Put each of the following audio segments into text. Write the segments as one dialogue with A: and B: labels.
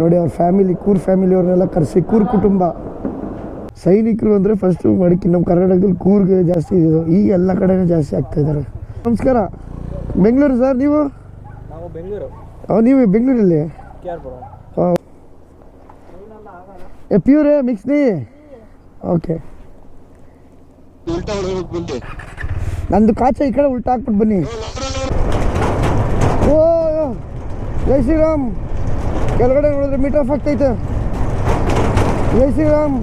A: ನೋಡಿ ಅವ್ರ family ಕೂರ್ family ಅವ್ರನ್ನೆಲ್ಲ ಕರೆಸಿ ಕೂರ್ ಕುಟುಂಬ. ಸೈನಿಕರು ಅಂದರೆ ಫಸ್ಟು ಮಡಿಕೆ ನಮ್ಮ ಕರ್ನಾಟಕದಲ್ಲಿ ಕೂರ್ಗೆ ಜಾಸ್ತಿ ಇದೆ. ಈಗ ಎಲ್ಲ ಕಡೆನೂ ಜಾಸ್ತಿ ಆಗ್ತಾ ಇದ್ದಾರೆ. ನಮಸ್ಕಾರ. ಬೆಂಗಳೂರು ಸರ್ ನೀವು?
B: ಬೆಂಗಳೂರು.
A: ನೀವು ಬೆಂಗಳೂರಲ್ಲಿ? ಏ ಪ್ಯೂರೇ ಮಿಕ್ಸ್ ನೀ? ಓಕೆ. ನಂದು ಕಾಚ ಈ ಕಡೆ ಉಲ್ಟಾ ಹಾಕ್ಬಿಟ್ಟು ಬನ್ನಿ. ಓ ಜೈ ಶ್ರೀರಾಮ್. ಕೆಳಗಡೆ ನೋಡಿದ್ರೆ ಮೀಟರ್ ಆಫ್ ಆಗ್ತೈತೆ ಜೈ ಶ್ರೀರಾಮ್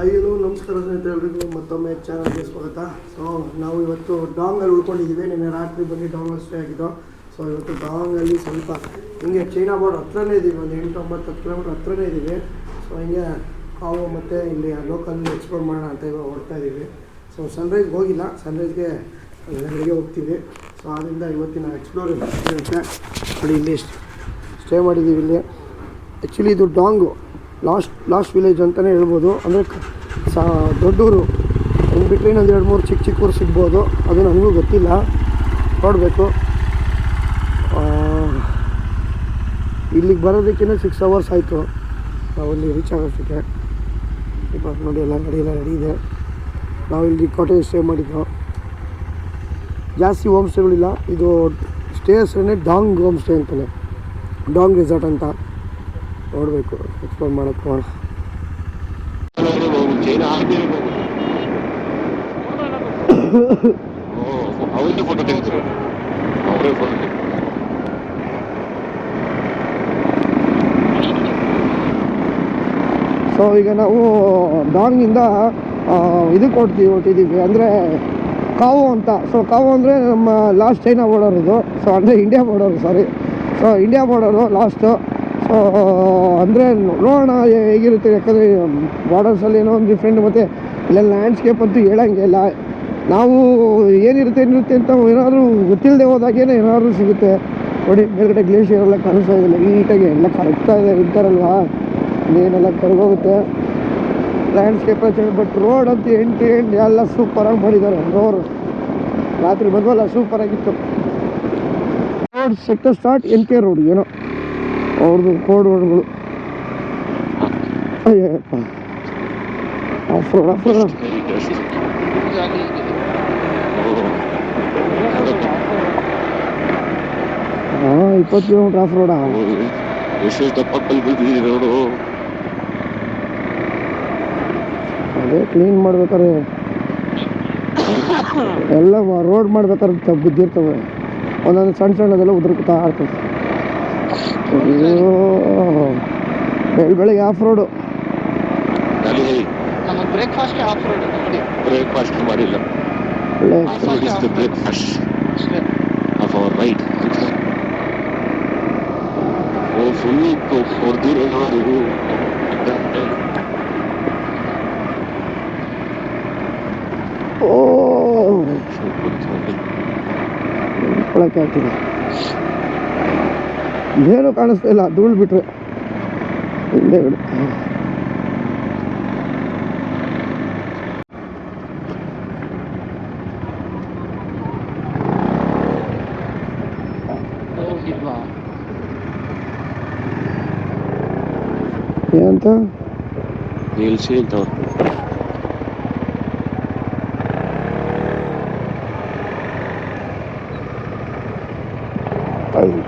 A: ಅಯ್ಯೋ ನಮಸ್ಕಾರ ಸ್ನೇಹಿತರೆ, ಎಲ್ರಿಗೂ ಮತ್ತೊಮ್ಮೆ ಚಾನಲ್ಗೆ ಸ್ವಾಗತ. ಸೊ ನಾವು ಇವತ್ತು ಡಾಂಗಲ್ಲಿ ಉಳ್ಕೊಂಡಿದ್ದೀವಿ. ನಿನ್ನೆ ರಾತ್ರಿ ಬಂದು ಡಾಂಗಲ್ ಸ್ಟೇ ಆಗಿದ್ದು. ಸೊ ಇವತ್ತು ಡಾಂಗಲ್ಲಿ ಸ್ವಲ್ಪ ಹಿಂಗೆ ಚೈನಾ ಬೋರ್ಡ್ ಹತ್ರನೇ ಇದ್ದೀವಿ ಒಂದು ಎಂಟು ಒಂಬತ್ತು ಹತ್ತು ಕಿಲೋಮೀಟ್ರ್ ಹತ್ರನೇ ಇದ್ದೀವಿ ಸೊ ಹಿಂಗೆ ಕಾವು ಮತ್ತು ಇಲ್ಲಿ ಲೋಕಲ್ ಎಕ್ಸ್ಪ್ಲೋರ್ ಮಾಡೋಣ ಅಂತ ಇವಾಗ ಹೊಡ್ತಾ ಇದ್ದೀವಿ ಸೊ ಸನ್ರೈಸ್ಗೆ ಹೋಗಿಲ್ಲ. ಸನ್ರೈಸ್ಗೆ ಬೆಳಗ್ಗೆ ಹೋಗ್ತೀವಿ? ಸೊ ಆದ್ದರಿಂದ ಇವತ್ತಿನ ಎಕ್ಸ್ಪ್ಲೋರ್ ನೋಡಿ ಇಲ್ಲಿ ಸ್ಟೇ ಮಾಡಿದ್ದೀವಿ ಇಲ್ಲಿ. ಆ್ಯಕ್ಚುಲಿ ಇದು ಡಾಂಗು. ಲಾಸ್ಟ್ ಲಾಸ್ಟ್ ವಿಲೇಜ್ ಅಂತಲೇ ಹೇಳ್ಬೋದು. ಅಂದರೆ ಸಾ, ದೊಡ್ಡೂರು. ಒಂದು ಬಿಟ್ಟರೆ ಇನ್ನೊಂದು ಎರಡು ಮೂರು ಚಿಕ್ಕ ಚಿಕ್ಕ ಊರು ಸಿಗ್ಬೋದು. ಅದು ನನಗೂ ಗೊತ್ತಿಲ್ಲ. ನೋಡಬೇಕು. ಇಲ್ಲಿಗೆ ಬರೋದಕ್ಕಿಂತ ಸಿಕ್ಸ್ ಅವರ್ಸ್ ಆಯಿತು. ನಾವು ಇಲ್ಲಿ ರೀಚ್ ಆಗೋಷ್ಟಕ್ಕೆ. ಇವಾಗ ನೋಡಿ ಎಲ್ಲ ರೆಡಿ ಎಲ್ಲ ರೆಡಿ ಇದೆ. ನಾವು ಇಲ್ಲಿ ಕಾಟೇಜ್ ಸ್ಟೇ ಮಾಡಿದ್ದು. ಜಾಸ್ತಿ ಹೋಮ್ ಸ್ಟೇಗಳಿಲ್ಲ. ಇದು ಸ್ಟೇ ಹೆಸರೇ ಡಾಂಗ್ ಹೋಮ್ ಸ್ಟೇ ಅಂತಲೇ ಡಾಂಗ್ ರೆಸಾರ್ಟ್ ಅಂತ ನೋಡಬೇಕು, ಎಕ್ಸ್ಪ್ಲೋರ್ ಮಾಡೋಕ್ಕೆ ಹೋಗೋಣ. ಸೊ ಈಗ ನಾವು ಡಾಂಗಿಂದ ಇದಕ್ಕೆ ಹೊಡ್ತೀವಿ ಹೊಟ್ಟಿದ್ದೀವಿ ಅಂದರೆ ಕಾವು ಅಂತ. ಸೊ ಕಾವು ಅಂದರೆ ನಮ್ಮ ಲಾಸ್ಟ್ ಚೈನಾ ಬಾರ್ಡರ್ ಇದು ಸೊ ಅಂದರೆ India border sorry so India border last so ಅಂದರೆ ನೋಡೋಣ ಹೇಗಿರುತ್ತೆ. ಯಾಕಂದರೆ ಬಾರ್ಡರ್ಸಲ್ಲಿ ಏನೋ ಒಂದು ಡಿಫ್ರೆಂಟ್ ಮತ್ತು ಇಲ್ಲೆಲ್ಲ ಲ್ಯಾಂಡ್ಸ್ಕೇಪ್ ಅಂತೂ ಹೇಳೋಂಗಿಲ್ಲ ನಾವು ಏನಿರುತ್ತೆ ಏನಿರುತ್ತೆ ಅಂತ ಏನಾದರೂ ಗೊತ್ತಿಲ್ಲದೆ ಹೋದಾಗೇನೋ ಏನಾದರೂ ಸಿಗುತ್ತೆ. ನೋಡಿ, ಮೇಲ್ಗಡೆ ಗ್ಲೇಷಿಯರ್ ಎಲ್ಲ ಕಾಣಿಸ್ತಾ ಇದಿಲ್ಲ ನೀಟಾಗಿ ಎಲ್ಲ ಕರೆಕ್ಟಾಗಿ ಇರ್ತಾರಲ್ವಾ ನೀನೆಲ್ಲ ಕರ್ಗೋಗುತ್ತೆ. ಲ್ಯಾಂಡ್ಸ್ಕೇಪ್ ಬಟ್ ರೋಡ್ ಅಂತ ಎಂಟು ಎಂಟು, ಎಲ್ಲ ಸೂಪರಾಗಿ ಮಾಡಿದ್ದಾರೆ. ರೋಡ್. ರಾತ್ರಿ ಬಂದ್ವಲ್ಲ ಸೂಪರಾಗಿತ್ತು road sector start N K road ಏನೋ. ಅವ್ರದ್ದು ಕೋಡ್ ರೋಡ್ಗಳು ಆಫ್ ರೋಡ್ ಆಫ್ ರೋಡ್ ಹಾಂ ಇಪ್ಪತ್ತು ಕಿಲೋಮೀಟ್ರ್ ಆಫ್ ರೋಡಾ
C: ಕಲ್ಲು
A: ಅದೇ ಕ್ಲೀನ್ ಮಾಡ್ಬೇಕಾದ್ರೆ. ಎಲ್ಲ ರೋಡ್ ಮಾಡ್ಬೇಕಾದ್ರೆ ತ- ಬಿದ್ದಿರ್ತವೆ ಒಂದೊಂದು ಸಣ್ಣ ಸಣ್ಣದೆಲ್ಲ ಉದುರ್ಕೊತಾ ಇರ್ತದೆ ಅಯ್ಯೋ. ಬೆಳ್ ಬೆಳಗ್ಗೆ
C: off
B: road breakfast off road ನೋಡಿ.
C: ಬ್ರೇಕ್ಫಾಸ್ಟ್ ಮಾಡಿಲ್ಲ. ಆಫ್ ಅವರ್ ರೈಟ್ ಓ ಫುಲ್ ಹೊಡೆದಿರೋ ನೋಡು
A: ಓ ಒಳಕ್ಕೆ ಹಾಕಿದೆ. ಏನು ಕಾಣಿಸ್ತಾ ಇಲ್ಲ ಧೂಳು ಬಿಟ್ರೆ ಹಿಂದೆ ಬಿಡು. ಏನಂತ?
C: ನಿಲ್ಸಿ ಅಂತ
A: ಅಯ್ಯೋ.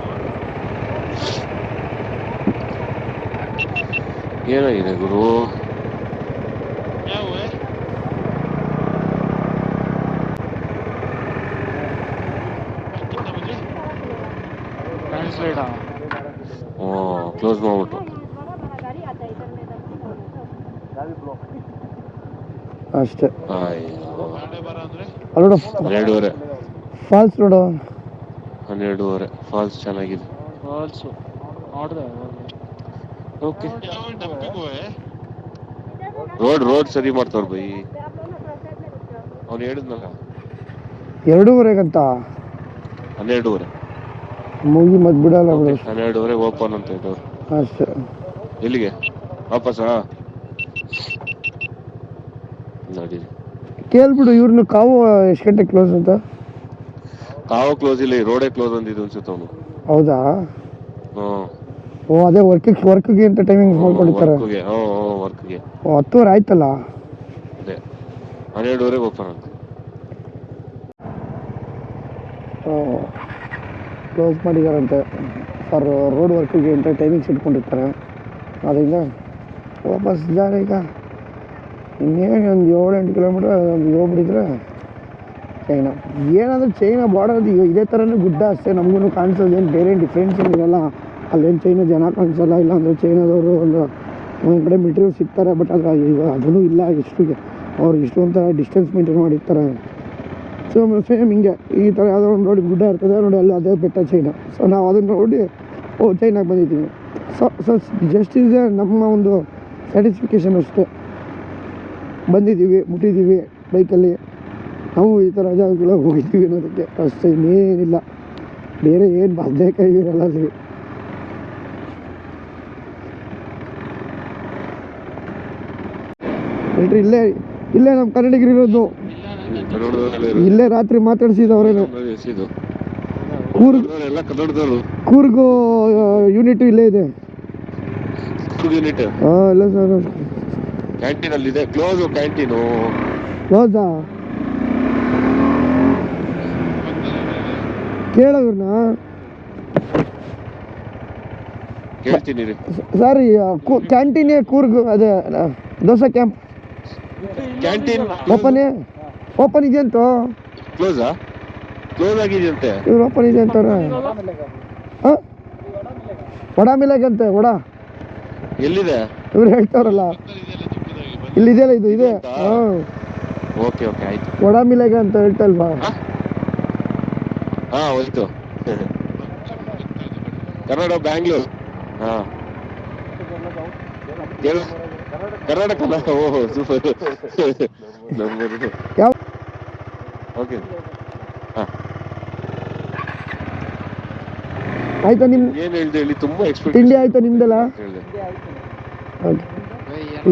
C: ಏನಾಗಿದೆ ಗುರು.
B: ಯಾವ ಟ್ರಾನ್ಸ್ಲೇಟ್
C: ಓ ಕ್ಲೋಸ್ ಮಾಡ್ಬಿಟ್ಟು.
A: ಅಷ್ಟೇ. ಅಲ್ಲೋಡ.
C: ಹನ್ನೆರಡುವರೆ
A: ಫಾಲ್ಸ್ ನೋಡು.
C: ಹನ್ನೆರಡುವರೆ. ಫಾಲ್ಸ್ ಚೆನ್ನಾಗಿದೆ.
B: ಫಾಲ್ಸು ನೋಡಿದೆ.
C: ಓಕೆ. ರೋಡ್ ರೋಡ್ ಸರಿ ಮಾಡ್ತಾವ್ರ ಬೈ. ಅವ್ನು ಹೇಳಿದ್ನಲ್ಲ.
A: ಎರಡೂವರೆಗಂತ?
C: ಹನ್ನೆರಡುವರೆ.
A: ಮುಗಿ ಮತ್ ಬಿಡಲ್ಲ ಬಿಡು.
C: ಹನ್ನೆರಡೂವರೆ ಓಪನ್ ಅಂತ ಇದು.
A: ಅಷ್ಟೇ
C: ಎಲ್ಲಿಗೆ? ವಾಪಸ್ಸಾ? ನೋಡಿ.
A: ಕೇಳ್ಬಿಡು ಇವ್ರನ್ನ ಕಾವು ಎಷ್ಟು ಗಂಟೆ ಕ್ಲೋಸ್ ಅಂತ?
C: ಕಾವು ಕ್ಲೋಸ್ ಇಲ್ಲ ರೋಡೇ ಕ್ಲೋಸ್ ಅಂದಿದ್ದು ಅನ್ಸುತ್ತೆ ಅವನು.
A: ಹೌದಾ?
C: ಹ್ಮ್.
A: ಓ ಅದೇ ವರ್ಕಿಗೆ ವರ್ಕ್ಗೆ ಅಂತ ಟೈಮಿಂಗ್ ಮಾಡ್ಕೊಂಡಿರ್ತಾರೆ
C: ವರ್ಕ್ಗೆ ಹ್ಞೂ ಹ್ಞೂ ವರ್ಕ್ಗೆ
A: ಓ ಹತ್ತುವರೆ ಆಯ್ತಲ್ಲ?
C: ಅದೇ ಹನ್ನೆರಡುವರೆಗೆ ಅಂತ
A: ಕ್ಲೋಸ್ ಮಾಡಿದಾರಂತೆ. ಫಾರ್ ರೋಡ್ ವರ್ಕಿಗೆ ಅಂತ ಟೈಮಿಂಗ್ಸ್ ಇಟ್ಕೊಂಡಿರ್ತಾರೆ. ಅದರಿಂದ ವಾಪಸ್ ಜಾರಿ ಈಗ. ಇನ್ನೇನು ಒಂದು ಏಳು ಎಂಟು ಕಿಲೋಮೀಟ್ರ್ ಒಂದು ಹೋಗ್ಬಿಟ್ಟಿದ್ರೆ ಚೈನಾ ಏನಾದರೂ ಚೈನಾ ಬಾರ್ಡರ್ ಇದೇ ಥರನೇ ಗುಡ್ಡ ಅಷ್ಟೇ ನಮಗೂ ಕಾಣಿಸೋದು. ಏನು ಬೇರೆ ಡಿಫ್ರೆನ್ಸ್ ಏನಿರಲ್ಲ ಅಲ್ಲೇನು ಚೈನಾ ಜನ ಕಾಣಿಸಲ್ಲ ಇಲ್ಲ ಅಂದರೆ ಚೈನಾದವರು ಒಂದು ಒಂದು ಕಡೆ ಮೆಟೀರಿಯಲ್ ಸಿಗ್ತಾರೆ ಬಟ್ ಆದರೆ ಇವಾಗ ಅದೂ ಇಲ್ಲ ಇಷ್ಟಿಗೆ ಅವ್ರು ಇಷ್ಟು ಒಂಥರ ಡಿಸ್ಟೆನ್ಸ್ ಮೇಂಟೈನ್ ಮಾಡಿರ್ತಾರೆ. ಸೊ ಸೇಮ್ ಹಿಂಗೆ, ಈ ಥರ ಯಾವುದೋ ಒಂದು ನೋಡಿ ಗುಡ್ಡ ಇರ್ತದೆ ನೋಡಿ ಅಲ್ಲಿ ಅದೇ ಬೆಟ್ಟ ಚೈನಾ ಸೊ ನಾವು ಅದನ್ನು ನೋಡಿ, ಓ ಚೈನಾಗೆ ಬಂದಿದ್ದೀವಿ ಸೊ ಸೊ ಜಸ್ಟ್ ಈಸ್ ನಮ್ಮ ಒಂದು ಸ್ಯಾಟಿಸ್ಫಿಕೇಷನ್ ಅಷ್ಟೇ. ಬಂದಿದ್ದೀವಿ ಮುಟ್ಟಿದ್ದೀವಿ ಬೈಕಲ್ಲಿ ನಾವು ಈ ಥರ ಜಾಗಗಳಿಗೆ ಹೋಗಿದ್ದೀವಿ ಅನ್ನೋದಕ್ಕೆ ಅಷ್ಟೇ ಇನ್ನೇನಿಲ್ಲ. ಬೇರೆ ಏನು ಬದನೇಕಾಯಿ ಇರಲ್ಲ ಅಲ್ಲಿ ನೋಡ್ರಿ ಇಲ್ಲೇ ಇಲ್ಲೇ ನಮ್ಮ ಕನ್ನಡಿಗರು ಇರೋದು. ಇಲ್ಲೇ ರಾತ್ರಿ ಮಾತಾಡಿಸಿದವ್ರೇನು. ಕೂರ್ಗ್ ಕೂರ್ಗು ಯೂನಿಟ್ ಇಲ್ಲೇ ಇದೆ.
C: ಯೂನಿಟ್
A: ಹಾಂ ಇಲ್ಲ ಸರ್.
C: ಕ್ಯಾಂಟೀನ್ ಅಲ್ಲಿ ಇದೆ ಕ್ಲೋಸ್ ಕ್ಯಾಂಟೀನು
A: ಕ್ಲೋಸಾ ಕೇಳೋದ್ರನ್ನ
C: ಕೇಳ್ತೀನಿ ರೀ.
A: ಸರ್ ಕ್ಯಾಂಟೀನೇ ಕೂರ್ಗು ಅದೇ dosa camp
C: canteen
A: open open ಇದೆ ಅಂತ?
C: ಕ್ಲೋಸಾ ಕ್ಲೋಸ್ ಆಗಿದೆಯಂತೆ
A: ಇವ್ರು ಓಪನ್ ಇದೆ ಅಂತಾರೆ. ಹಾಂ? ವಡ ಮಿಲಾಗಂತೆ ವಡ.
C: ಎಲ್ಲಿದೆ?
A: ಇವ್ರು ಹೇಳ್ತಾರಲ್ಲ ಇಲ್ಲಿದೆಯಲ್ಲ ಇದು ಇದೆ.
C: ಓಕೆ ಓಕೆ ಆಯ್ತು.
A: ವಡ ಮಿಲಾಗ ಅಂತ ಹೇಳ್ತಲ್ವಾ?
C: ಹಾ? ಹೋಯ್ತು. ಕನ್ನಡ ಬ್ಯಾಂಗ್ಳೂರ್. ಹಾ. ಕರ್ನಾಟಕ ಓಹೋ ಸೂಪರ್ ನಂಬರ್
A: ಯಾವ
C: ಓಕೆ ಹಾ.
A: ಆಯ್ತಾ ನಿಮ್
C: ಏನ್ ಹೇಳ್ದೆ ಹೇಳಿ ತುಂಬಾ ಎಕ್ಸ್ಪೆಕ್ಟ್
A: ತಿಂಡಿ ಆಯ್ತಾ ನಿಮ್ದೆಲ್ಲ.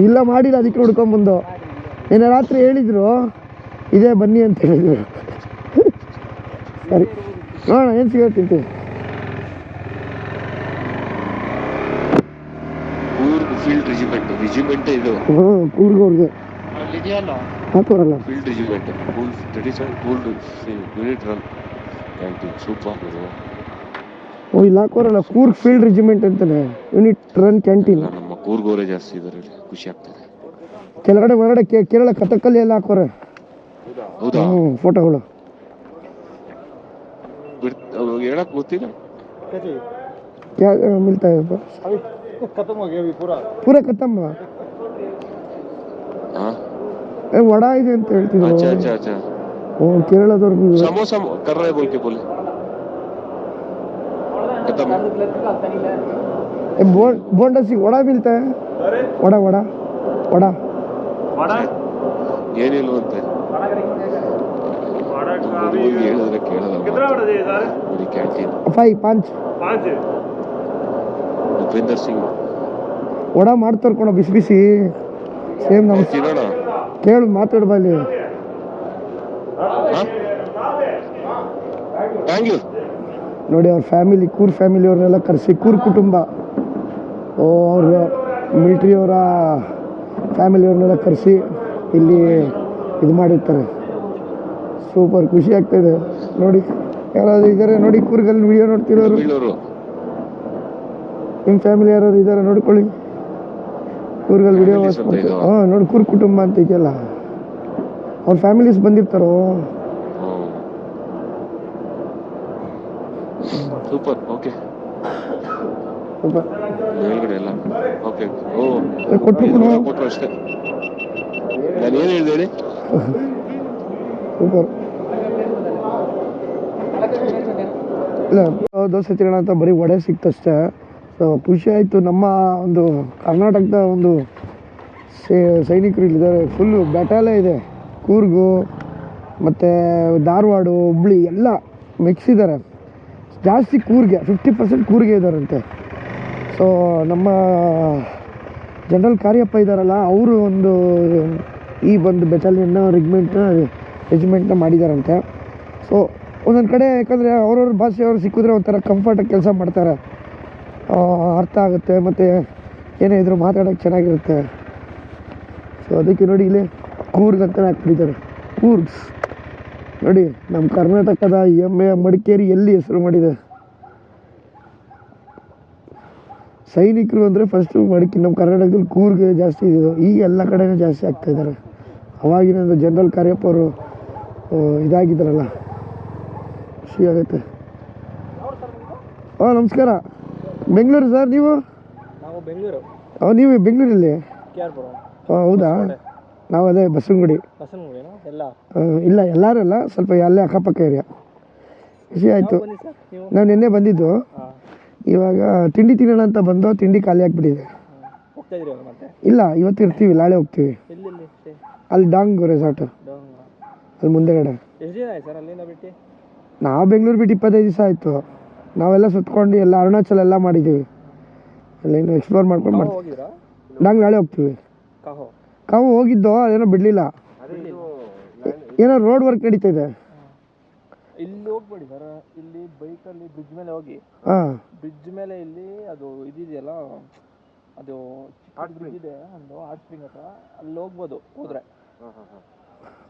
A: ಇಲ್ಲ ಮಾಡಿಲ್ಲ ಅದಕ್ಕೆ ಹುಡ್ಕೊಂಬಂದು ನಿನ್ನೆ ರಾತ್ರಿ ಹೇಳಿದ್ರು ಇದೇ ಬನ್ನಿ ಅಂತ ಹೇಳಿದ್ರು. ಸರಿ. ನೋಡೋಣ ಏನು ಸಿಗತ್ತೆ ತಿಂತೀವಿ
C: ಕೂರ್ಗ್ ಫೀಲ್ಡ್ ರಿಜಿಮೆಂಟ್ ಇದು.
A: ಹ್ಞೂ ಕೂರ್ಗೋರ್ಗೆ
B: ಅಲ್ಲಿ ಇದೆಯಲ್ಲ
A: ಹಾಕೋರಲ್ಲ
C: field regiment cool seven cool unit run canteen super
A: ಓ ಇಲ್ಲ ಹಾಕೋರಲ್ಲ ಕೂರ್ಗ್ ಫೀಲ್ಡ್ ರೆಜಿಮೆಂಟ್ ಅಂತಾನೆ. ಯೂನಿಟ್ ರನ್ ಕ್ಯಾಂಟೀನ್
C: ನಮ್ಮ ಕೂರ್ಗೋರೆ ಜಾಸ್ತಿ ಇದಾರೆ ಖುಷಿ ಆಗ್ತದೆ.
A: ಕೆಳಗಡೆ ಒಳಗಡೆ ಕೆ- ಕೇರಳ ಕಥಕ್ಕಲ್ಲಿ ಎಲ್ಲ ಹಾಕೋರೆ.
C: ಹೌದಾ?
A: ಹ್ಞೂ ಫೋಟೋಗಳು
C: ಬಿಡ್ ಹೇಳಕ್ ಗೊತ್ತಿಲ್ಲ.
A: ಕ್ಯಾ ಮಿಲ್ತಾ ਖਤਮ ਹੋ
B: ਗਿਆ ਵੀ ਪੂਰਾ ಪೂರ
A: ಖತಮ್
C: ಹಾ?
A: ಏ, ವಡ ಇದೆ ಅಂತ ಹೇಳ್ತಿದ್ರು.
C: ಅಚ್ಚಾ ಅಚ್ಚಾ ಅಚ್ಚಾ.
A: ಓ ಕೇರಳದವ್ರಿಗೂ
C: ಇವ್ರೆ. ಸಮೋಸ ಕರ್ರ ಬೋಲ್ಕೆ ಬೋಲೆ
A: ಕತಮ್ ಏ, ಬೋ- ಬೋಂಡ ಸಿ ವಡ ಬೀಳ್ತಾ? ವಡಾ ವಡ ವಡಾ.
C: ಏನಿಲ್ವಂತೆ ಹೇಳಿದ್ರೆ ಕೇಳಲ್ಲ ಮಾತು. ಬರೀ ಕ್ಯಾಂಟೀನ್.
A: ಫೈ ಪಾಂಚ್. पाँच
C: ಭೂಪೇಂದರ್ ಸಿಂಗ್.
A: ಒಡ ಮಾಡ್ತಾರೆ ಕಣ ಬಿಸಿ ಬಿಸಿ. ಸೇಮ್ ನಮ್ಮ
C: ತಿನ್ನೋಣ.
A: ಕೇಳು
C: ಬ್ಯಾಂಗ್ಳೂರ್
A: ನೋಡಿ ಅವ್ರ ಫ್ಯಾಮಿಲಿ ಕೂರ್ ಫ್ಯಾಮಿಲಿ ಅವ್ರನ್ನೆಲ್ಲ ಕರೆಸಿ ಕೂರ್ ಕುಟುಂಬ. ಓ ಅವ್ರ ಮಿಲ್ಟ್ರಿಯವರ ಫ್ಯಾಮಿಲಿಯವ್ರನ್ನೆಲ್ಲ ಕರೆಸಿ ಇಲ್ಲಿ ಇದು ಮಾಡಿರ್ತಾರೆ. ಸೂಪರ್ ಖುಷಿ ಆಗ್ತಾಯಿದೆ ನೋಡಿ ಯಾರಾದ್ರೂ ಇದ್ದಾರೆ ನೋಡಿ ಕೂರ್ಗಲ್ಲಿ ವಿಡಿಯೋ ನೋಡ್ತಿರೋರು. ನಿಮ್ಮ ಫ್ಯಾಮಿಲಿ ಯಾರು ಇದ್ದಾರೆ ನೋಡ್ಕೊಳ್ಳಿ. ಕೂರ್ಗಲ್ಲಿ ವಿಡಿಯೋ ವಾಚ್
C: ಅಂತ
A: ಮಾಡ್ತೀವಿ ಹಾಂ ನೋಡಿ ಕೂರ್ ಕುಟುಂಬ ಅಂತ ಇದೆಯಲ್ಲ. ಅವ್ರ ಫ್ಯಾಮಿಲೀಸ್ ಬಂದಿರ್ತಾರೋ?
C: ಸೂಪರ್ ಓಕೆ ಮೇಲ್ಗಡೆ ಎಲ್ಲ. ಓಕೆ ಓ. ಅಷ್ಟೇ. ನಾನು ಏನು ಹೇಳಿದೆ ಹೇಳಿ?
A: ಸೂಪರ್ ಇಲ್ಲ ದೋಸೆ ತಿನ್ನೋಣ ಅಂತ ಬರೀ ವಡೆ ಸಿಕ್ತಷ್ಟೇ. ಸೊ ಖುಷಿ ಆಯಿತು. ನಮ್ಮ ಒಂದು ಕರ್ನಾಟಕದ ಒಂದು ಸೇ- ಸೈನಿಕರು ಇಲ್ಲಿದ್ದಾರೆ ಫುಲ್ಲು ಬೆಟಾಲೇ ಇದೆ. ಕೂರ್ಗು, ಮತ್ತು ಧಾರವಾಡ, ಹುಬ್ಳಿ ಎಲ್ಲ ಮಿಕ್ಸ್ ಇದ್ದಾರೆ. ಜಾಸ್ತಿ ಕೂರ್ಗೆ ಫಿಫ್ಟಿ ಪರ್ಸೆಂಟ್ ಕೂರ್ಗೆ ಇದ್ದಾರಂತೆ. ಸೊ ನಮ್ಮ ಜನರಲ್ ಕಾರ್ಯಪ್ಪ ಇದ್ದಾರಲ್ಲ, ಅವರು ಒಂದು ಈ ಒಂದು ಬೆಟಾಲಿಯನ್ನ ರೆಗ್ಮೆಂಟ್ನ ರೆಜಿಮೆಂಟ್ನ ಮಾಡಿದಾರಂತೆ. ಸೊ ಒಂದೊಂದು ಕಡೆ ಯಾಕಂದರೆ ಅವ್ರವ್ರ ಭಾಷೆಯವ್ರು ಸಿಕ್ಕಿದ್ರೆ ಒಂಥರ ಕಂಫರ್ಟಾಗಿ ಕೆಲಸ ಮಾಡ್ತಾರೆ. ಅರ್ಥ ಆಗುತ್ತೆ, ಮತ್ತು ಏನೇ ಇದ್ರು ಮಾತಾಡೋಕ್ಕೆ ಚೆನ್ನಾಗಿರುತ್ತೆ. ಸೊ ಅದಕ್ಕೆ ನೋಡಿ ಇಲ್ಲಿ ಕೂರ್ಗ್ ಅಂತಲೇ ಹಾಕ್ಬಿಟ್ಟಿದ್ದಾರೆ. ಕೂರ್ಗ್ಸ್. ನೋಡಿ ನಮ್ಮ ಕರ್ನಾಟಕದ ಹೆಮ್ಮೆ ಮಡಿಕೇರಿ ಎಲ್ಲಿ ಹೆಸರು ಮಾಡಿದೆ? ಸೈನಿಕರು ಅಂದರೆ ಫಸ್ಟು ಮಡಿಕೆ ನಮ್ಮ ಕರ್ನಾಟಕದಲ್ಲಿ ಕೂರ್ಗೆ ಜಾಸ್ತಿ ಇದೆ. ಈಗ ಎಲ್ಲ ಕಡೆನೂ ಜಾಸ್ತಿ ಆಗ್ತಾ ಇದ್ದಾರೆ. ಅವಾಗಿನ ಜನರಲ್ ಕಾರ್ಯಪ್ಪ ಅವರು ಇದಾಗಿದ್ದಾರಲ್ಲ. ಖುಷಿ ಆಗುತ್ತೆ. ಹಾಂ, ನಮಸ್ಕಾರ. ಬೆಂಗಳೂರು ಸರ್ ನೀವು?
B: ನಾವು ಬೆಂಗಳೂರು.
A: ಹಾಂ ನೀವು ಬೆಂಗಳೂರಲ್ಲಿ?
B: ಕೆ ಆರ್ ಪುರ
A: ಹಾಂ ಹೌದಾ ನಾವು ಅದೇ ಬಸವನಗುಡಿ.
B: ಬಸವನಗುಡಿನಾ? ಎಲ್ಲ?
A: ಆ, ಇಲ್ಲ ಎಲ್ಲರೂ ಅಲ್ಲ ಸ್ವಲ್ಪ ಅಲ್ಲೇ ಅಕ್ಕಪಕ್ಕ ಏರಿಯಾ ಖುಷಿ ಆಯಿತು.
B: ನಾನು ಸರ್ ನೀವು?
A: ನಾವು ನಿನ್ನೆ ಬಂದಿದ್ದು.
B: ಹಾಂ.
A: ಇವಾಗ ತಿಂಡಿ ತಿನ್ನೋಣ ಅಂತ ಬಂದು ತಿಂಡಿ ಖಾಲಿ ಆಗಿಬಿಟ್ಟಿದೆ.
B: ಹೋಗ್ತಾ ಇದ್ರಿ ಅವಾಗ ಮತ್ತೆ?
A: ಇಲ್ಲ ಇವತ್ತು ಇರ್ತೀವಿ ನಾಳೆ ಹೋಗ್ತೀವಿ.
B: ಸ್ಟೇ
A: ಅಲ್ಲಿ ಡಾಂಗ್ ರೆಸಾರ್ಟ್ ಅಲ್ಲಿ ಮುಂದೆಗಡೆ.
B: ಎಷ್ಟು ದಿನ ಆಯ್ತು ಸರ್ ಅಲ್ಲಿಂದ ಬಿಟ್ಟು?
A: ನಾವು ಬೆಂಗಳೂರು ಬಿಟ್ಟು ಇಪ್ಪತ್ತೈದು ದಿವಸ ಆಯಿತು. ನಾವೆಲ್ಲ ಸುತ್ಕೊಂಡು ಎಲ್ಲ ಅರುಣಾಚಲ ಎಲ್ಲ ಮಾಡಿದ್ದೀವಿ. ಅಲ್ಲಿ ಇನ್ನು ಎಕ್ಸ್ಪ್ಲೋರ್ ಮಾಡ್ಕೊಂಡು ಮಾಡ್ತೀವಿ. ಡಾಂಗ್ ನಾಳೆ ಹೋಗ್ತೀವಿ.
B: ಕಾಹೋ
A: ಕಾವು ಹೋಗಿದ್ದು ಅದೇನೋ ಬಿಡಲಿಲ್ಲ. ಏನೋ ರೋಡ್ ವರ್ಕ್ ನಡೀತಾ ಇದೆ.
B: ಇಲ್ಲಿ ಹೋಗ್ಬೇಡಿ ಸರ್. ಇಲ್ಲಿ ಬೈಕಲ್ಲಿ ಬ್ರಿಡ್ಜ್ ಮೇಲೆ ಹೋಗಿ.
A: ಹಾಂ.
B: ಬ್ರಿಡ್ಜ್ ಮೇಲೆ ಇಲ್ಲಿ ಅದು ಇದಿದೆಯಲ್ಲ ಅದು ಬ್ರಿಡ್ಜ್ ಇದೆ ಒಂದು ಹಾಟ್ ಸ್ಪ್ರಿಂಗ್ ಹತ್ರ ಅಲ್ಲಿ ಹೋಗ್ಬೋದು ಹೋದ್ರೆ.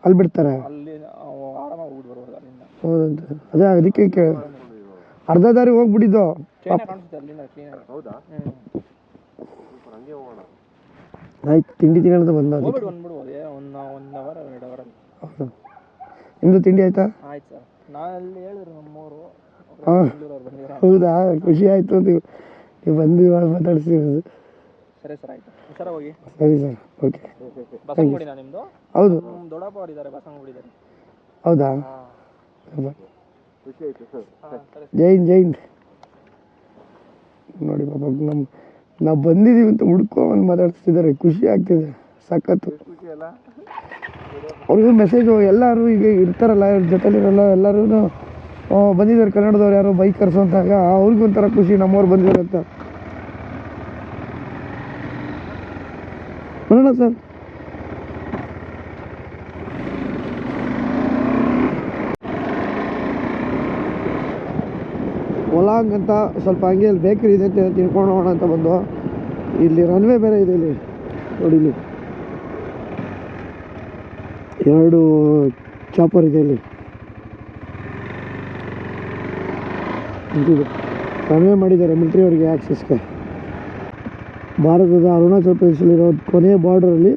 A: ಅಲ್ಲಿ ಬಿಡ್ತಾರೆ.
B: ಅಲ್ಲಿ ಆರಾಮಾಗಿ ಹೋಗ್ಬಿಟ್ಟು ಬರ್ಬೋದು ಅಲ್ಲಿಂದ.
A: ಹೌದಂತ. ಅದೇ ಅದಕ್ಕೆ ಕೇ ಅರ್ಧ ದಾರಿ ಹೋಗ್ಬಿಟ್ಟಿದ್ದು. ಆಯ್ತು ತಿಂಡಿ ತಿನ್ನೋದು ಬಂದ ನಿಮ್ಮದು ತಿಂಡಿ ಆಯ್ತಾ?
B: ಆಯ್ತು ಸರ್. ನಾನು ಅಲ್ಲಿ ಹೇಳಿದ್ರು ನಮ್ಮವರು
A: ಹಾಂ. ಹೌದಾ? ಖುಷಿ ಆಯಿತು ನೀವು. ನೀವು ಬಂದು ಮಾತಾಡ್ಸಿರೋದು
B: ಸರಿ ಸರ್ ಆಯ್ತು. ಸರ ಹೋಗಿ.
A: ಸರಿ ಸರ್ ಓಕೆ.
B: ಬಸವನಗುಡಿನಾ ನಿಮ್ಮದು
A: ಹೌದು.
B: ದೊಡ್ಡಪ್ಪ ಅವರಿದ್ದಾರೆ ಇದ್ದಾರೆ ಬಸವನಗುಡಿದ್ದಾರೆ
A: ಹೌದಾ ಜೈನ್ ಜೈನ್ ನೋಡಿ ಪಾಪ ನಮ್ಮ ನಾವು ಬಂದಿದ್ದೀವಿ ಅಂತ ಹುಡ್ಕೊಂಡು ಮಾತಾಡ್ತಿದ್ದಾರೆ. ಖುಷಿ ಆಗ್ತಿದೆ ಸಖತ್ತು. ಅವ್ರಿಗೂ ಮೆಸೇಜು ಎಲ್ಲರೂ ಈಗ ಇರ್ತಾರಲ್ಲ ಇವ್ರ ಜೊತೆಲಿರಲ್ಲ ಎಲ್ಲರೂ ಬಂದಿದ್ದಾರೆ ಕನ್ನಡದವ್ರು ಯಾರು ಬೈಕರ್ಸ್ ಅಂತಾಗ ಅವ್ರಿಗೂ ಒಂಥರ ಖುಷಿ ನಮ್ಮವ್ರು ಬಂದಿದ್ದಾರೆ ಅಂತ. ಬರೋಣ ಸರ್. ಒಲಾಂಗ್ ಅಂತ ಸ್ವಲ್ಪ ಹಂಗೆ ಇಲ್ಲಿ ಬೇಕರಿ ಇದೆ ಅಂತ ತಿನ್ಕೊಂಡು ಹೋಗೋಣ ಅಂತ ಬಂದು. ಇಲ್ಲಿ ರನ್ವೇ ಬೇರೆ ಇದೆ ಇಲ್ಲಿ. ನೋಡಿ ಇಲ್ಲಿ. ಎರಡು ಚಾಪರ್ ಇದೆ ಇಲ್ಲಿ. ರನ್ವೇ ಮಾಡಿದ್ದಾರೆ ಮಿಲ್ಟ್ರಿ ಅವರಿಗೆ ಆ್ಯಕ್ಸಿಸ್ಗೆ ಭಾರತದ ಅರುಣಾಚಲ ಪ್ರದೇಶದಲ್ಲಿರೋ ಕೊನೆಯ ಬಾರ್ಡರಲ್ಲಿ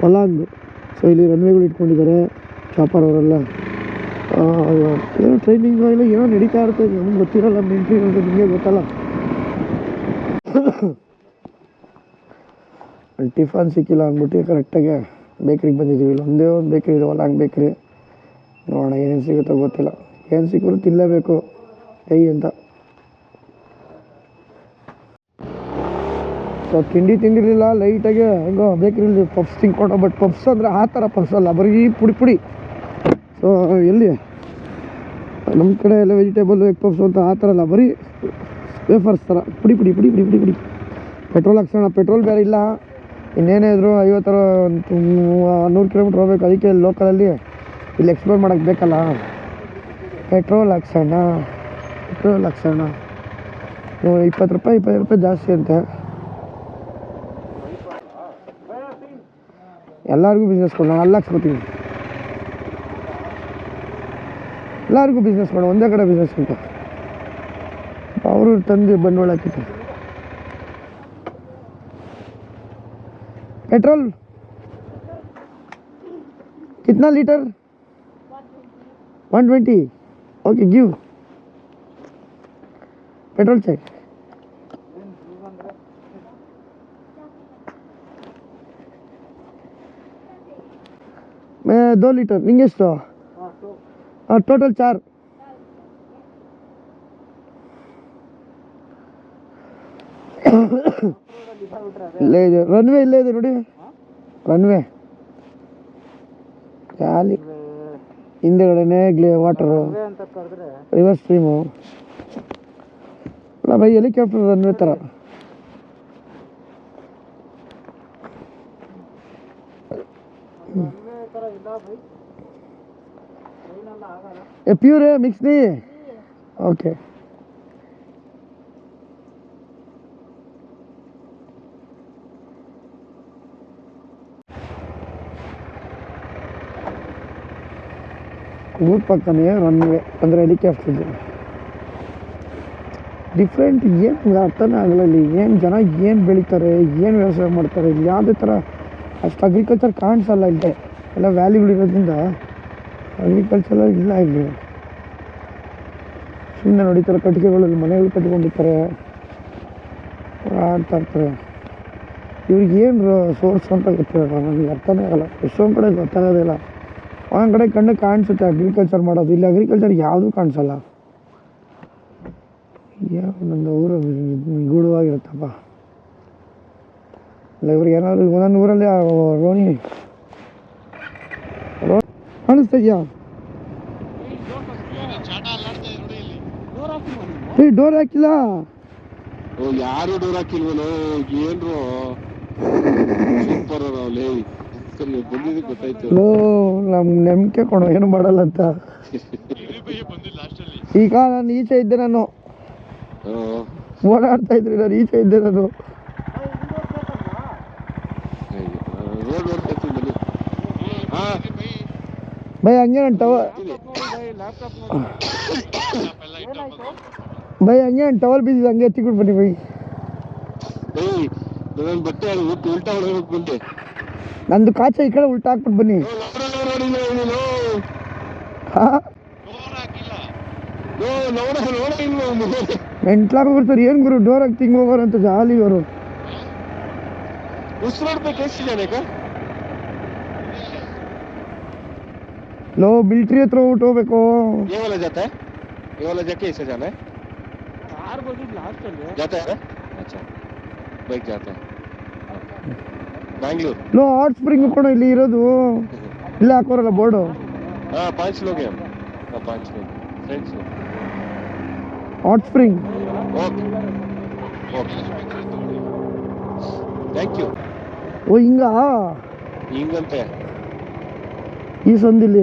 A: ಪಲಾಂಗ್. ಸೊ ಇಲ್ಲಿ ರನ್ವೇಗಳು ಇಟ್ಕೊಂಡಿದ್ದಾರೆ ಚಾಪರ್ ಅವರೆಲ್ಲ. ಏನೋ ಟ್ರೈನಿಂಗ್ ಎಲ್ಲ ಏನೋ ನಡೀತಾ ಇರ್ತದೆ ನಮ್ಗೆ ಗೊತ್ತಿರಲ್ಲ ಮಿಲ್ಟ್ರಿ ಅಂತ ನಿಮಗೆ ಗೊತ್ತಲ್ಲ. ಟಿಫನ್ ಸಿಕ್ಕಿಲ್ಲ ಅಂದ್ಬಿಟ್ಟು ಕರೆಕ್ಟಾಗಿ ಬೇಕ್ರಿಗೆ ಬಂದಿದ್ದೀವಿ. ಇಲ್ಲಿ ಒಂದೇ ಒಂದು ಬೇಕ್ರಿ ಇದೆ ಹಂಗೆ ಬೇಕ್ರಿ ನೋಡೋಣ ಏನೇನು ಸಿಗುತ್ತೋ ಗೊತ್ತಿಲ್ಲ. ಏನು ಸಿಕ್ಕರೂ ತಿನ್ನಲೇಬೇಕು ಕೈ ಅಂತ. ಸೊ ತಿಂಡಿ ತಿಂದಿರಲಿಲ್ಲ ಲೈಟಾಗಿ ಹೆಂಗೋ ಬೇಕ್ರಿಲಿ ಪಪ್ಸ್ ತಿನ್ಕೊಂಡು ಬಟ್ ಪಪ್ಸ್ ಅಂದರೆ ಆ ಥರ ಪಪ್ಸ್ ಅಲ್ಲ, ಬರೀ ಪುಡಿ ಪುಡಿ. ಎಲ್ಲಿ? ನಮ್ಮ ಕಡೆ ಎಲ್ಲ ವೆಜಿಟೇಬಲ್ ಎಗ್ ಪಫ್ಸ್ ಅಂತ ಆ ಥರ ಅಲ್ಲ, ಬರೀ ವೇಫರ್ಸ್ ಥರ. ಪುಡಿ ಪುಡಿ ಪುಡಿ ಪುಡಿ ಪುಡಿ ಪುಡಿ. ಪೆಟ್ರೋಲ್ ಹಾಕ್ಸೋಣ ಪೆಟ್ರೋಲ್ ಬೇರೆ ಇಲ್ಲ. ಇನ್ನೇನೇ ಇದ್ರು ಐವತ್ತರ ನೂರು ಕಿಲೋಮೀಟ್ರ್ ಹೋಗ್ಬೇಕು, ಅದಕ್ಕೆ ಲೋಕಲಲ್ಲಿ ಇಲ್ಲಿ ಎಕ್ಸ್ಪ್ಲೋರ್ ಮಾಡೋಕ್ಕೆ ಬೇಕಲ್ಲ. ಪೆಟ್ರೋಲ್ ಹಾಕ್ಸೋಣ ಪೆಟ್ರೋಲ್ ಹಾಕ್ಸೋಣ. ಇಪ್ಪತ್ತು ರೂಪಾಯಿ ಇಪ್ಪತ್ತು ರೂಪಾಯಿ ಜಾಸ್ತಿ ಅಂತೆ. ಎಲ್ಲರಿಗೂ ಬಿಸ್ನೆಸ್ ಕೊಡೋಣ ಅಲ್ಲಿ ಹಾಕ್ಸ್ಕೊತೀನಿ ಎಲ್ಲರಿಗೂ ಬಿಸ್ನೆಸ್ ಮಾಡೋಣ ಒಂದೇ ಕಡೆ ಬಿಸ್ನೆಸ್ ಅಂತ ಅವರು ತಂದು ಬಂಡವಾಳ ಹಾಕಿತ್ತು पेट्रोल कितना litre one twenty okay give petrol चाहिए मैं दो लीटर ನಿಂಗೆ ಹಾಂ ಟೋಟಲ್ ಚಾರ್. ಇಲ್ಲೇ ಇದೆ. ರನ್ವೇ ಇಲ್ಲೇ ಇದೆ ನೋಡಿ. ರನ್ವೇ ಖಾಲಿ. ಹಿಂದೆಗಡೆನೆ ಗ್ಲೇ ವಾಟರು ರಿವರ್ಸ್ ಸ್ಟ್ರೀಮು ಅಲ್ಲ ಬೈ ಹೆಲಿಕಾಪ್ಟರ್ ರನ್ವೇ ಥರ
B: ಇಲ್ಲ
A: ये प्योर है मिक्स नहीं है ओके ಊರ ಪಕ್ಕನೇ ರನ್ವೇ ಅಂದರೆ ಹೆಲಿಕಾಪ್ಟರ್ ಇದೆ ಡಿಫ್ರೆಂಟ್ ಏನು ಅರ್ಥನೇ ಆಗಲ್ಲ ಇಲ್ಲಿ ಏನು ಜನ ಏನು ಬೆಳೀತಾರೆ ಏನು ವ್ಯವಸಾಯ ಮಾಡ್ತಾರೆ ಇಲ್ಲಿ ಯಾವುದೇ ಥರ ಅಷ್ಟು ಅಗ್ರಿಕಲ್ಚರ್ ಕಾಣಿಸಲ್ಲ ಇಲ್ಲಿ ಎಲ್ಲ ವ್ಯಾಲಿಗಳಿರೋದ್ರಿಂದ ಅಗ್ರಿಕಲ್ಚರ್ ಇಲ್ಲ ಇಲ್ಲಿ. ಸುಮ್ಮನೆ ನೋಡಿತಾರೆ ಕಟ್ಟಿಗೆಗಳಲ್ಲಿ ಮನೆಗಳು ಕಟ್ಕೊಂಡಿರ್ತಾರೆ ಆಡ್ತಾ ಇರ್ತಾರೆ. ಇವ್ರಿಗೆ ಏನು ಸೋರ್ಸ್ ಅಂತ ಗೊತ್ತಿರಲ್ಲ ನನಗೆ ಅರ್ಥನೇ ಆಗಲ್ಲ. ಎಷ್ಟೊಂದು ಕಡೆ ಗೊತ್ತಾಗೋದಿಲ್ಲ ಒಂದೊಂದು ಕಡೆ ಕಣ್ಣು ಕಾಣಿಸುತ್ತೆ ಅಗ್ರಿಕಲ್ಚರ್ ಮಾಡೋದು. ಇಲ್ಲಿ ಅಗ್ರಿಕಲ್ಚರ್ ಯಾವುದೂ ಕಾಣಿಸಲ್ಲ. ಯಾವ ನಂದು ಊರು ನಿಗೂಢವಾಗಿರುತ್ತಪ್ಪ. ಇಲ್ಲ ಇವ್ರಿಗೆ ಏನಾದ್ರು ಒಂದೊಂದು ಊರಲ್ಲಿ ರೋಣಿ ಇದೆಯಾ ಏ ಡೋರ್ ಹಾಕಿಲ್ಲ?
C: ಓ ಯಾರು ಡೋರ್ ಹಾಕಿಲ್ವನೋ? ಏನ್ರು? ಸೂಪರ್ ಲೇ ಸರಿ ಬಂದಿದ್ದು ಗೊತ್ತಾಯ್ತು.
A: ನೋ ನಮ್ ನಂಬಿಕೆ ಕೊಡೋ ಏನು ಮಾಡಲ್ಲ ಅಂತ. ಈಗ ನಾನು ಈಚೆ ಇದ್ದೆ ನಾನು. ಓಡಾಡ್ತಾ ಇದ್ರಿ ನಾನು ಈಚೆ ಇದ್ದೆ ನಾನು.
C: ರೋಡ್ ನೋಡ್ಕೊತೀನಿ ಬನ್ನಿ ಹಾ
A: ಬೈ ಹಂಗೆ ನಾನು ಟವ ಬೈ ಹಂಗೆ ಟವಲ್ ಬಿದ್ದಿದ್ದು ಹಂಗೆ ಎತ್ತಿಕೊಂಡು ಬನ್ನಿ ಬೈ.
C: ನನ್ನ ಬಟ್ಟೆ ಉಲ್ಟಾ ಬಂದೆ
A: ನಂದು ಕಾಚೆ ಈ ಕಡೆ ಉಲ್ಟಾ ಹಾಕ್ಬಿಟ್ಟು ಬನ್ನಿ. ಮೆಂಟ್ಲಾಗ ಬರ್ತಾರೆ ಏನು ಗುರು ಡೋರ್ ಹಾಕಿ ತಿಂಗ್ ಹೋಗೋರು ಅಂತ ಜಾಲಿ ಅವರು
C: ಉಸಿರಾಡ್ಬೇಕು ಎಷ್ಟಿದ್ದಾನೆ
A: ಲೋ ಮಿಲ್ಟ್ರಿ ಹತ್ರ ಊಟ ಹೋಗ್ಬೇಕು.
C: ಈ ಒಲೆ ಜೊತೆ ಈ ಒಲೆ ಜಕ್ಕೆ
B: ಇಸೆ ಜಾನೆ ಆರು
C: ಹೋಗಿದ್ ಲಾಸ್ಟ್ ಅಲ್ಲಿ? ಜೊತೆ ಅಚ್ಚಾ. ಬೈಕ್ ಜೊತೆ. ಬ್ಯಾಂಗ್ಳೂರ್?
A: ಲೋ ಹಾಟ್ ಸ್ಪ್ರಿಂಗ್ ಕೂಡ ಇಲ್ಲಿ ಇರೋದು. ಇಲ್ಲ ಹಾಕೋರಲ್ಲ ಬೋರ್ಡು.
C: ಹಾಂ ಪಾಂಚ್ ಲೋಗೆ ಹಾ ಪಾಂಚ್ ಲೋಗೆ friends
A: hot spring.
C: Okay. Okay. Thank you
A: ಓ ಹಿಂಗಾ?
C: ಹಿಂಗಂತೆ.
A: ಈ ಸಂದಿಲ್ಲಿ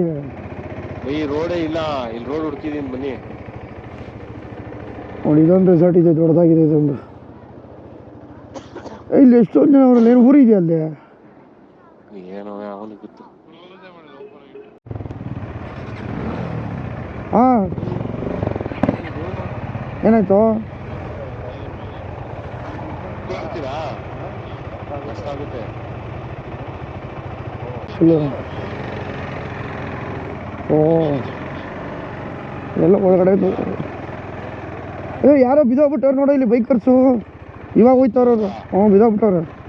C: ಈ ರೋಡೇ ಇಲ್ಲ. ಇಲ್ಲಿ ರೋಡ್ ಹುಡುಕಿದೀನಿ ಬನ್ನಿ.
A: ನೋಡಿ ಇದೊಂದು ರೆಸಾರ್ಟ್ ಇದೆ ದೊಡ್ಡದಾಗಿದೆ ಇದೊಂದು. ಇಲ್ಲಿ ಎಷ್ಟೊಂದು ಜನ ಅವರಲ್ಲಿ ಏನು ಊರಿದೆ ಅಲ್ಲಿ?
C: ಏನೋ ಅವನಿಗೆ ಗೊತ್ತು.
A: ಹಾಂ. ಏನಾಯ್ತು?
C: ಕಷ್ಟ ಆಗುತ್ತೆ.
A: ಓ. ಎಲ್ಲ ಒಳಗಡೆ. ಏ, ಯಾರೋ ಬಿದ್ದೋಗ್ಬಿಟ್ಟವ್ರು ನೋಡೋ, ಇಲ್ಲಿ ಬೈಕರ್ಸು. ಇವಾಗ ಹೋಯ್ತವ್ರು ಅವರು ಹ್ಞೂ, ಬಿದ್ದೋಗ್ಬಿಟ್ಟವ್ರು.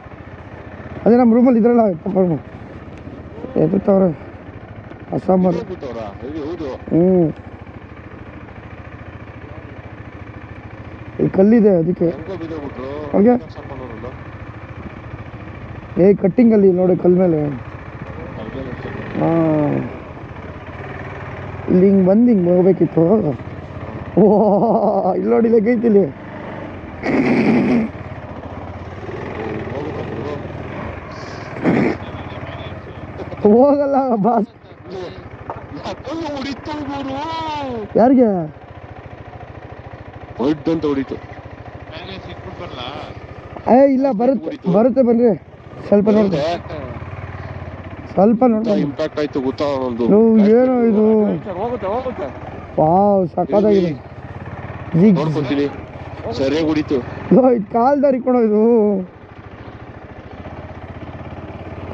A: ಅದೇ ನಮ್ಮ ರೂಮಲ್ಲಿ ಇದ್ರಲ್ಲ ಪಾಪ ಎತ್ತವ್ರೆ ಅಸ್ಸಾಮರು. ಹ್ಞೂ. ಈ ಕಲ್ಲಿದೆ ಅದಕ್ಕೆ.
C: ಹೆಂಗೋ?
A: ಏ ಕಟ್ಟಿಂಗಲ್ಲಿ ನೋಡಿ ಕಲ್ ಮೇಲೆ. ಹಾಂ. ಇಲ್ಲಿ ಹಿಂಗೆ ಬಂದು ಹಿಂಗೆ ಹೋಗ್ಬೇಕಿತ್ತು. ಓ ಇಲ್ಲಿ ನೋಡಿ ಲೆಕ್ಕೈತಿ ಇಲ್ಲಿ. ಹೋಗಲ್ಲ ಬಾಸ್. ಯಾರಿಗೆ?
C: ಅಂತ ಹೊಡಿತು.
A: ಏ ಇಲ್ಲ ಬರುತ್ತೆ ಬರುತ್ತೆ ಬನ್ರಿ. ಸ್ವಲ್ಪ ನೋಡಿ ಸ್ವಲ್ಪ ನೋಡಿ
C: ಇಂಪ್ಯಾಕ್ಟ್ ಆಯ್ತು ಗೊತ್ತಾ ಒಂದು
A: ಏನೋ ಇದು?
B: ಹೋಗುತ್ತೆ ಹೋಗುತ್ತೆ.
A: ವಾವ್ ಸಕ್ಕತ್ತಾಗಿದೆ ಜಿಗ್.
C: ನೋಡ್ಕೊಂತೀನಿ. ಸರಿಯಾಗಿ ಹೊಡಿತು
A: ಲೋ, ಇದು ಕಾಲ್ದಾರಿ ಕೊಡೋ ಇದು.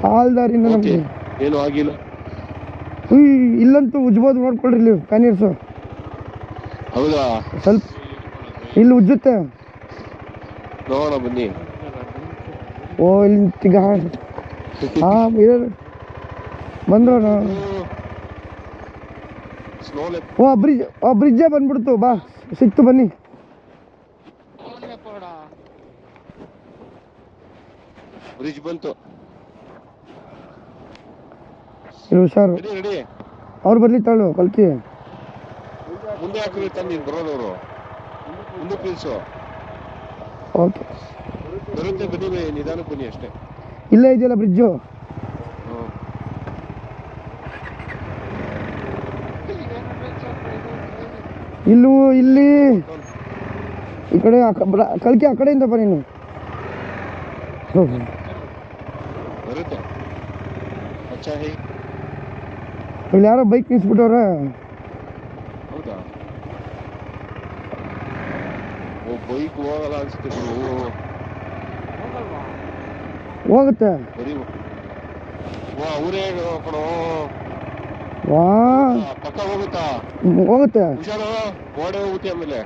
A: ಕಾಲ್ದಾರಿನ
C: ಓಕೆ
A: ನಮಗೆ.
C: ಏನು ಆಗಿಲ್ಲ.
A: ಉಯ್ ಇಲ್ಲಂತೂ ಉಜ್ಬೋದು ನೋಡ್ಕೊಳ್ರಿ ಇಲ್ಲಿ ಕನೀರ್ಸು
C: ಹೌದಾ?
A: ಸ್ವಲ್ಪ ಇಲ್ಲಿ ಉಜ್ಜುತ್ತೆ.
C: ನೋಡೋಣ ಬನ್ನಿ.
A: ಓ ಇಲ್ಲಿ ಹಾ ಹಾಂ ಇರೋದು ಬಂದ್ರು ಓ ಬ್ರಿಜ್ ಓ ಬ್ರಿಡ್ಜೇ ಬಂದ್ಬಿಡ್ತು. ಬಾ ಸಿಕ್ತು ಬನ್ನಿ.
C: ಬ್ರಿಡ್ಜ್ ಬಂತು.
A: ಇಲ್ಲಿ ಹುಷಾರು. ಅವ್ರು ಬರ್ಲಿ ತಾಳು ಕಲ್ಕಿ.
C: ಮುಂದೆ ಹಾಕಿದ್ರೆ ತಂದು ಬರೋದವರು. ಮುಂದೆ ನಿಲ್ಸು.
A: ಓಕೆ.
C: ಬರುತ್ತೆ ಬನ್ನಿ ನಿಧಾನಕ್ಕೆ ಬನ್ನಿ ಅಷ್ಟೇ.
A: ಇಲ್ಲೇ ಇದೆಯಲ್ಲ ಬ್ರಿಡ್ಜು
C: ಹ್ಮ್.
A: ಇಲ್ಲೂ ಇಲ್ಲಿ. ಈ ಕಡೆ ಆ ಕ- ಬ್ರ- ಕಲ್ಕಿ ಆ ಕಡೆಯಿಂದ ಬನ್ನಿ ನೀವು ಹೋಗು.
C: ಬರುತ್ತೆ. ಅಚ್ಚಾ ಹೇ.
A: ಇಲ್ಲಿ ಯಾರೋ ಬೈಕ್ ನಿಲ್ಸ್ಬಿಟ್ಟವ್ರೆ.
C: ಹೌದಾ? ಓ ಬೈಕ್ ಹೋಗಲ್ಲ ಅನ್ಸುತ್ತೆ ಗುರು
A: ಹೋಗುತ್ತೆ.
C: ಬರೀ ವಾ ಅವರೇ ಕಣೋ.
A: ವಾ.
C: ಪಕ್ಕ ಹೋಗುತ್ತಾ?
A: ಹೋಗುತ್ತೆ.
C: ಹುಷಾರು? ಗೋಡೆ ಹೋಗುತ್ತೆ ಆಮೇಲೆ.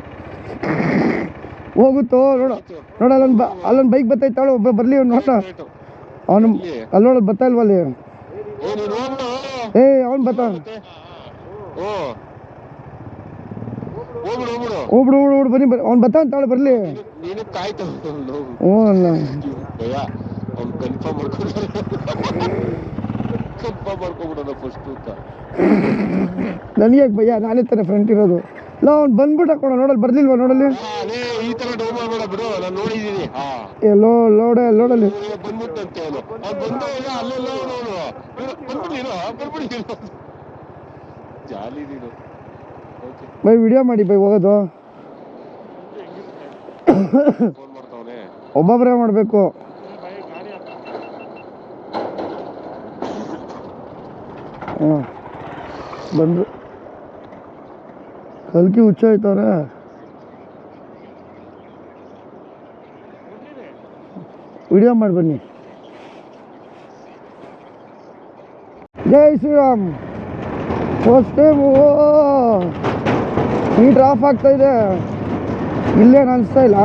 A: ಹೋಗುತ್ತೋ? ನೋಡ. ನೋಡ ಅಲ್ಲೊಂದು ಬ ಅಲ್ಲೊಂದು ಬೈಕ್ ಬತ್ತೈತಾಳ ಒಬ್ಬ ಬರಲಿ ಅವ್ನು ನೋಡ. ಅವನು? ಅಲ್ಲಿ ನೋಡೋದು ಬರ್ತಾ ಇಲ್ವಾ ಅಲ್ಲಿ?
C: ಏ
A: ಅವ್ನು ಬರ್ತಾ
C: ಹೋಗ್ಬಿಡು ಹೋಗ್ಬಿಡು.
A: ಬನ್ನಿ ಬರ್ರಿ ಅವ್ನು ಬರ್ತಾ ಅಂತಾಳು ಬರಲಿ. ಹ್ಞೂ
C: ಕನ್ಫರ್ಮ್ ಮಾಡ್ಕೊಂಡು ಕನ್ಫರ್ಮ್ ಮಾಡ್ಕೊಂಬಿಡೋಣ ಫಸ್ಟ್ ಅಂತ.
A: ನನಗೆ ಭಯ? ನಾನೇ ತಾನೇ ಫ್ರೆಂಟ್ ಇರೋದು. ಇಲ್ಲ ಅವ್ನು ಬಂದ್ಬಿಟ್ಟು ಹಾಕೋಣ ನೋಡಲ್ಲಿ ಬರ್ಲಿಲ್ವಾ ನೋಡಲ್ಲಿ?
C: ಅದೇ ಈ ತರ ಡೌ ಮಾಡ್ಬೇಡ ಬಿಡು ನಾನು ನೋಡಿದೀನಿ ಹಾ.
A: ಏ ಲೋ ಲೋಡೆ ಲೋಡಲ್ಲಿ.
C: ಇವ್ನಿಗೆ ಬಂದ್ಬಿಟ್ಟಂತೆ ಅವನು. ಅವ್ನು ಬಂದ ಈಗ ಅಲ್ಲೆಲ್ಲ ಅವನು ಅವನು ಬಂದ್ಬಿಟ್ಟಿರೋ ಬಂದ್ಬಿಟ್ಟಿರೋ ಜಾಲಿ ನೀನು. ಓಕೆ
A: ಬೈ ವಿಡಿಯೋ ಮಾಡಿ ಬೈ ಹೋಗೋದು.
C: ಫೋನ್ ಮಾಡ್ತಾವನೆ.
A: ಒಬ್ಬೊಬ್ಬರೇ ಮಾಡಬೇಕು. ಹಾಂ. ಬಂದರು ಕಲ್ಕಿ ಹುಚ್ಚ ಆಯ್ತವ್ರೆ ವಿಡಿಯೋ ಮಾಡಿ ಬನ್ನಿ. ಜೈ Shriram. First time meter off ಇದೆ. ಇಲ್ಲೇನು ಅನಿಸ್ತಾ ಇಲ್ಲ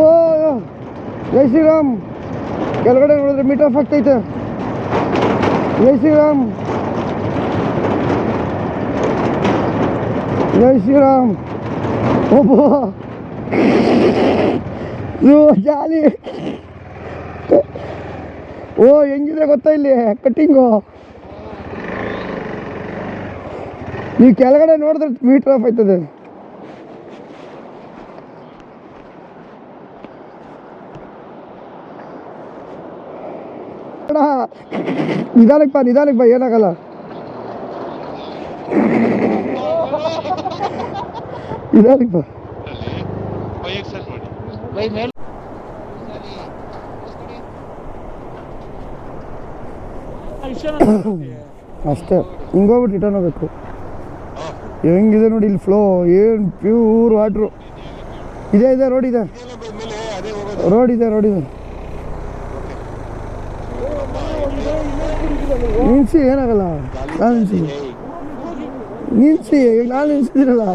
A: ಓ ಜೈ ಶ್ರೀರಾಮ್ ಕೆಳಗಡೆ ನೋಡಿದ್ರೆ ಮೀಟರ್ ಆಫ್ ಆಗ್ತೈತೆ ಜೈ ಶ್ರೀರಾಮ್ ಜೈ ಶ್ರೀರಾಮ್ ಒಬ್ಬ ಇದು ಜಾಲಿ ಓ ಹೆಂಗಿದೆ ಗೊತ್ತಾ ಇಲ್ಲಿ ಕಟ್ಟಿಂಗು ನೀವು ಕೆಳಗಡೆ ನೋಡಿದ್ರೆ ಮೀಟರ್ ಆಫ್ ಆಯ್ತದೆ ನಿಧಾನಕ್ಕೆ ಬಾ ನಿಧಾನಕ್ಕೆ ಬಾ, ಏನಾಗಲ್ಲ. ನಿಧಾನಕ್ಕೆ ಬಾ. ಅಷ್ಟೇ ಹಿಂಗೋಗ್ಬಿಟ್ಟು ರಿಟರ್ನ್ ಹೋಗ್ಬೇಕು. ಹೆಂಗಿದೆ ನೋಡಿ ಇಲ್ಲಿ ಫ್ಲೋ ಏನು ಪ್ಯೂರ್ ವಾಟ್ರು ಇದೆ ಇದೆ ರೋಡ್ ಇದೆ. ರೋಡ್ ಇದೆ ರೋಡ್ ಇದೆ. ನಿಲ್ಸಿ, ಏನಾಗಲ್ಲ. ನಾನು ನಿಲ್ಸಿ. ಈಗ ನಾನು
C: ಬರಲಾ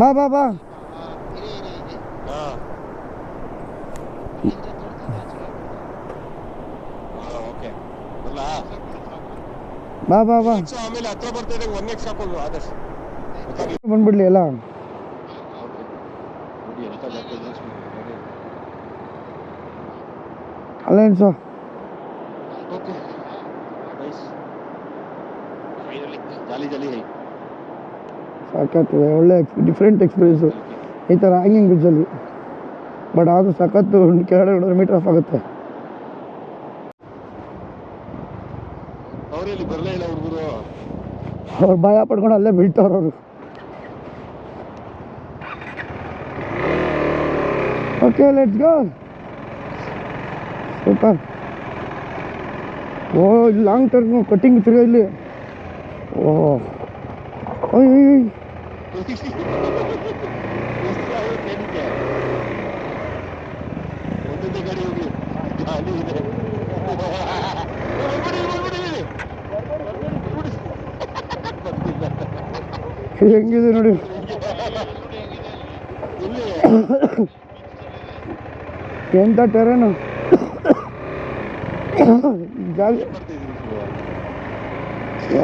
A: ಬಾ ಬಾ ಬಾ. ಬಾ ಬಾ ಬಾ.
C: ಸೊ ಆಮೇಲೆ
A: ಬಂದ್ಬಿಡ್ಲಿ
C: ಅಲ್ಲ
A: ಅಲ್ಲ ಏನು
C: okay nice finally jolly jolly high
A: ಸಾಕಾಗ್ತದೆ ಒಳ್ಳೆ ಡಿಫ್ರೆಂಟ್ ಎಕ್ಸ್ಪೀರಿಯನ್ಸು ಈ ಥರ ಹ್ಯಾಂಗಿಂಗ್ ಬ್ರಿಡ್ಜಲ್ಲಿ ಬಟ್ ಆದರೂ ಸಖತ್ತು ಕೆಳಗಡೆ ನೋಡಿದ್ರೆ ಮೀಟರ್ ಆಫ್ ಆಗುತ್ತೆ. ಅವ್ರು ಭಯ ಪಡ್ಕೊಂಡು ಅಲ್ಲೇ ಬೀಳ್ತಾವ್ರು ಅವರು. ಓಕೆ ಲೆಟ್ಸ್ ಗೋ ಸೂಪರ್ ಓ ಲಾಂಗ್ ಟರ್ಮ್ ಕಟ್ಟಿಂಗ್ ತಿರುಗ ಇಲ್ಲಿ. ಓ ಹೆಂಗಿದೆ ನೋಡಿ. ಎಂತ ಟೆರೇನು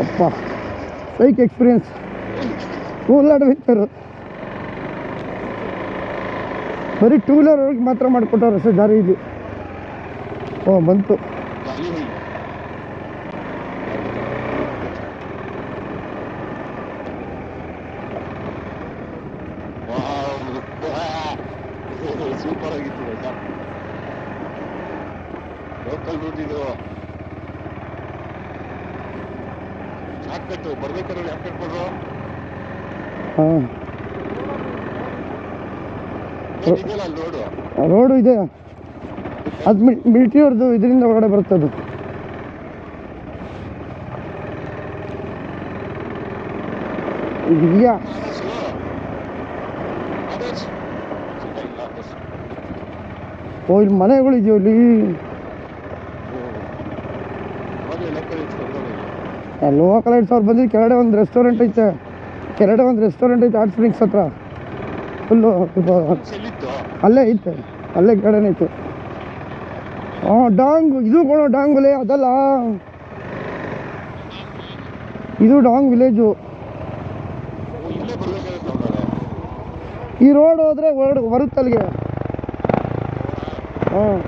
A: ಅಪ್ಪ ಸೈಕ್ ಎಕ್ಸ್ಪೀರಿಯನ್ಸ್ ಅಡ್ವೆಂಚರು ಬರೀ ಟೂ ವೀಲರ್ ಅವ್ರಿಗೆ ಮಾತ್ರ ಮಾಡಿಕೊಟ್ಟವ್ರೆ ಸರ್ ದಾರಿ ಇಲ್ಲಿ. ಓ ಬಂತು
C: ಜಾಲಿ ಹೈ ಸೂಪರ್ ಆಗಿತ್ತು ಆಯ್ತಾ ಲೋಕಲ್ ರೂಟ್ ಇದು ಶಾರ್ಟ್ಕಟ್ ಬರ್ಬೇಕಾದ್ರೆ ಯಾಕೆ ಕಟ್ಕೊಡ್ರು
A: ಹಾಂ
C: ಇದೆಯಲ್ಲ ಅಲ್ಲಿ ರೋಡು
A: ರೋಡು ಇದೆ. ಅದು ಮಿಲ್ಟ್ರಿ ಅವ್ರದ್ದು ಇದರಿಂದ ಒಳಗಡೆ ಬರುತ್ತೆ ಅದು ಇದೆಯಾ?
C: ಇಲ್ಲ
A: ಓ, ಇಲ್ಲಿ ಮನೆಗಳಿದೆಯೋ ಇಲ್ಲಿ?
C: ಅದೇ ಲೋಕಲ್
A: ಐಟ್ಸ್ ಅವ್ರು ಬಂದಿದ್ದು ಕೆಳಗಡೆ ಒಂದು ರೆಸ್ಟೋರೆಂಟ್ ಐತೆ. ಕೆಳಗಡೆ ಒಂದು ರೆಸ್ಟೋರೆಂಟ್ ಐತೆ ಆರ್ಟ್ ಸ್ಪ್ರಿಂಗ್ಸ್ ಹತ್ರ. ಫುಲ್ಲು ಅಲ್ಲೇ ಐತೆ. ಅಲ್ಲೇ ಗಾರ್ಡನ್ ಐತೆ ಹಾಂ ಡಾಂಗ್, ಇದು ಕೊಡೋ ಡಾಂಗ್ ವಿಲೇ ಅದಲ್ಲ. ಇದು ಡಾಂಗ್ ವಿಲೇಜು. ಈ ರೋಡ್ ಹೋದ್ರೆ ಹೊರಡ್ ಬರುತ್ತೆ ಅಲ್ಲಿಗೆ ಹಾಂ.